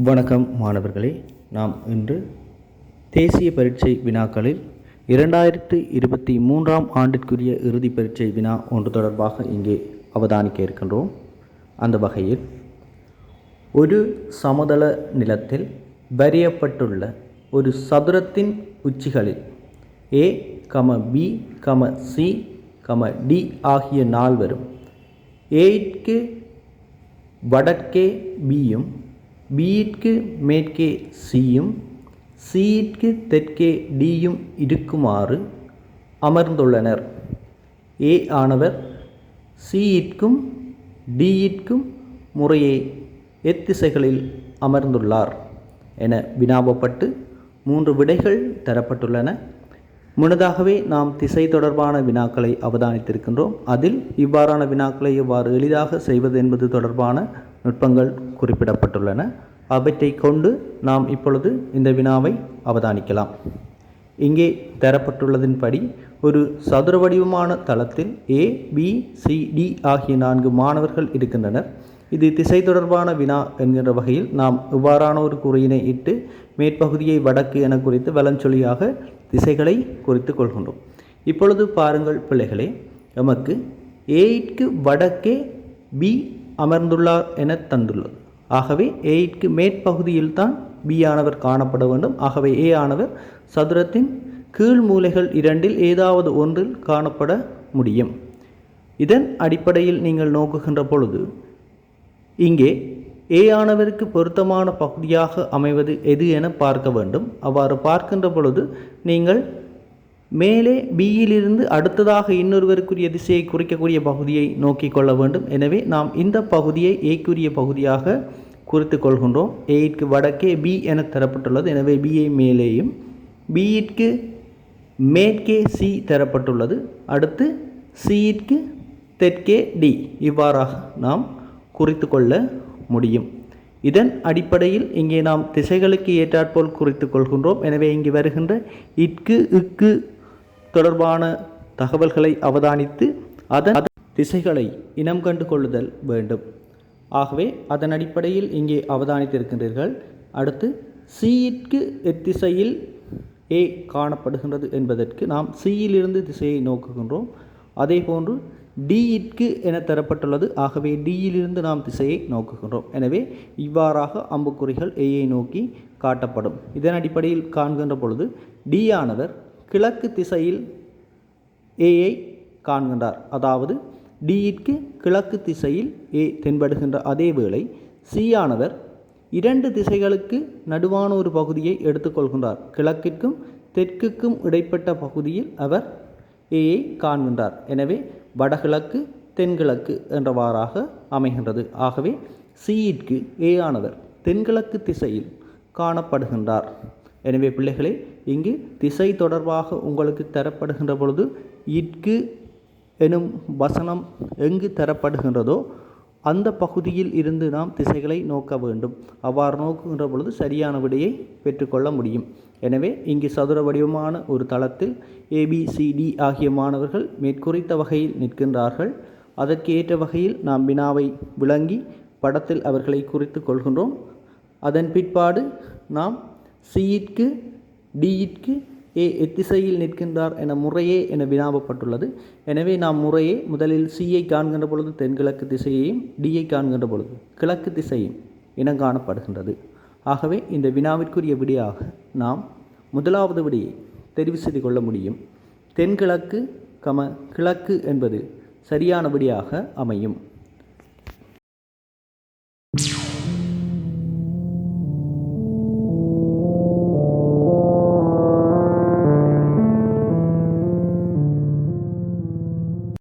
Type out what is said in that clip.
வணக்கம் மாணவர்களே. நாம் இன்று தேசிய பரீட்சை வினாக்களில் இரண்டாயிரத்து இருபத்தி மூன்றாம் ஆண்டிற்குரிய இறுதி பரீட்சை வினா ஒன்று தொடர்பாக இங்கே அவதானிக்க இருக்கின்றோம். அந்த வகையில் ஒரு சமதள நிலத்தில் வரையப்பட்டுள்ள ஒரு சதுரத்தின் உச்சிகளில் ஏ கம பி கம சி கம டி ஆகிய நால்வரும் ஏற்கு வடக்கே பியும் பியிற்கு மேற்கே சியும் சியிற்கு தெற்கே டியும் இருக்குமாறு அமர்ந்துள்ளனர். ஏ ஆனவர் சியிற்கும் டியிற்கும் முறையே எத்திசைகளில் அமர்ந்துள்ளார் என வினாவப்பட்டு மூன்று விடைகள் தரப்பட்டுள்ளன. முன்னதாகவே நாம் திசை தொடர்பான வினாக்களை அவதானித்திருக்கின்றோம். அதில் இவ்வாறான வினாக்களை எவ்வாறு எளிதாக செய்வது என்பது தொடர்பான நுட்பங்கள் குறிப்பிடப்பட்டுள்ளன. அவற்றை கொண்டு நாம் இப்பொழுது இந்த வினாவை அவதானிக்கலாம். இங்கே தரப்பட்டுள்ளதின்படி ஒரு சதுர வடிவமான தளத்தில் ஏ பி சி டி ஆகிய நான்கு மாணவர்கள் இருக்கின்றனர். இது திசை தொடர்பான வினா என்கின்ற வகையில் நாம் இவ்வாறான ஒரு குறியினை இட்டு மேற்பகுதியை வடக்கு என குறித்து வலஞ்சொலியாக திசைகளை குறித்து கொள்கின்றோம். இப்பொழுது பாருங்கள் பிள்ளைகளே நமக்கு ஏயிற்கு வடக்கே பி அமர்ந்துள்ளார் என தந்துள்ளது. ஆகவே ஏய்க்கு மேற்பகுதியில் தான் பி ஆனவர் காணப்பட வேண்டும். ஆகவே ஏ ஆனவர் சதுரத்தின் கீழ் மூலைகள் இரண்டில் ஏதாவது ஒன்றில் காணப்பட முடியும். இதன் அடிப்படையில் நீங்கள் நோக்குகின்ற பொழுது இங்கே ஏ ஆனவருக்கு பொருத்தமான பகுதியாக அமைவது எது என பார்க்க வேண்டும். அவ்வாறு பார்க்கின்ற பொழுது நீங்கள் மேலே பியிலிருந்து அடுத்ததாக இன்னொருவருக்குரிய திசையை குறிக்கக்கூடிய பகுதியை நோக்கி கொள்ள வேண்டும். எனவே நாம் இந்த பகுதியை ஏக்குரிய பகுதியாக குறித்து கொள்கின்றோம். ஏயிற்கு வடக்கே பி என தரப்பட்டுள்ளது. எனவே பிஐ மேலேயும் பியிற்கு மேற்கே சி தரப்பட்டுள்ளது. அடுத்து சியிற்கு தெற்கே டி இவ்வாறாக நாம் குறித்து கொள்ள முடியும். இதன் அடிப்படையில் இங்கே நாம் திசைகளுக்கு ஏற்றாற்போல் குறித்து கொள்கின்றோம். எனவே இங்கு வருகின்ற இட்கு இக்கு தொடர்பான தகவல்களை அவதானித்து அதன் திசைகளை இனம் கண்டு கொள்ளுதல் வேண்டும். ஆகவே அதன் அடிப்படையில் இங்கே அவதானித்திருக்கின்றீர்கள். அடுத்து சியிற்கு எத்திசையில் ஏ காணப்படுகின்றது என்பதற்கு நாம் சியிலிருந்து திசையை நோக்குகின்றோம். அதே போன்று டியிற்கு என தரப்பட்டுள்ளது. ஆகவே டியிலிருந்து நாம் திசையை நோக்குகின்றோம். எனவே இவ்வாறாக அம்புக்குறிகள் ஏயை நோக்கி காட்டப்படும். இதன் அடிப்படையில் காண்கின்ற பொழுது டி ஆனவர் கிழக்கு திசையில் ஏயை காண்கின்றார். அதாவது டியிற்கு கிழக்கு திசையில் ஏ தென்படுகின்ற அதே வேளை சியானவர் இரண்டு திசைகளுக்கு நடுவான ஒரு பகுதியை எடுத்துக்கொள்கின்றார் கிழக்கிற்கும் தெற்குக்கும் இடைப்பட்ட பகுதியில் அவர் ஏயை காண்கின்றார். எனவே வடகிழக்கு தென்கிழக்கு என்றவாறாக அமைகின்றது. ஆகவே சியிற்கு ஏ ஆனவர் தென்கிழக்கு திசையில் காணப்படுகின்றார். எனவே பிள்ளைகளே இங்கு திசை தொடர்பாக உங்களுக்கு தரப்படுகின்ற பொழுது இற்கு எனும் வசனம் எங்கு தரப்படுகின்றதோ அந்த பகுதியில் இருந்து நாம் திசைகளை நோக்க வேண்டும். அவ்வாறு நோக்குகின்ற பொழுது சரியான விடையை பெற்றுக்கொள்ள முடியும். எனவே இங்கு சதுர வடிவமான ஒரு தளத்தில் ஏபிசிடி ஆகிய மாணவர்கள் மேற்குறித்த வகையில் நிற்கின்றார்கள். அதற்கு ஏற்ற வகையில் நாம் வினாவை விளங்கி படத்தில் அவர்களை குறித்து கொள்கின்றோம். அதன் பிற்பாடு நாம் சியிற்கு டியிற்கு ஏ எத்திசையில் நிற்கின்றார் என முறையே என வினாவப்பட்டுள்ளது. எனவே நாம் முறையே முதலில் சியை காண்கின்ற பொழுது தென்கிழக்கு திசையையும் டியை காண்கின்ற பொழுது கிழக்கு திசையும் இனம் காணப்படுகின்றது ஆகவே இந்த வினாவிற்குரிய விடையாக நாம் முதலாவது விடையை தெரிவு செய்து கொள்ள முடியும். தென்கிழக்கு கம கிழக்கு என்பது சரியான விடையாக அமையும்.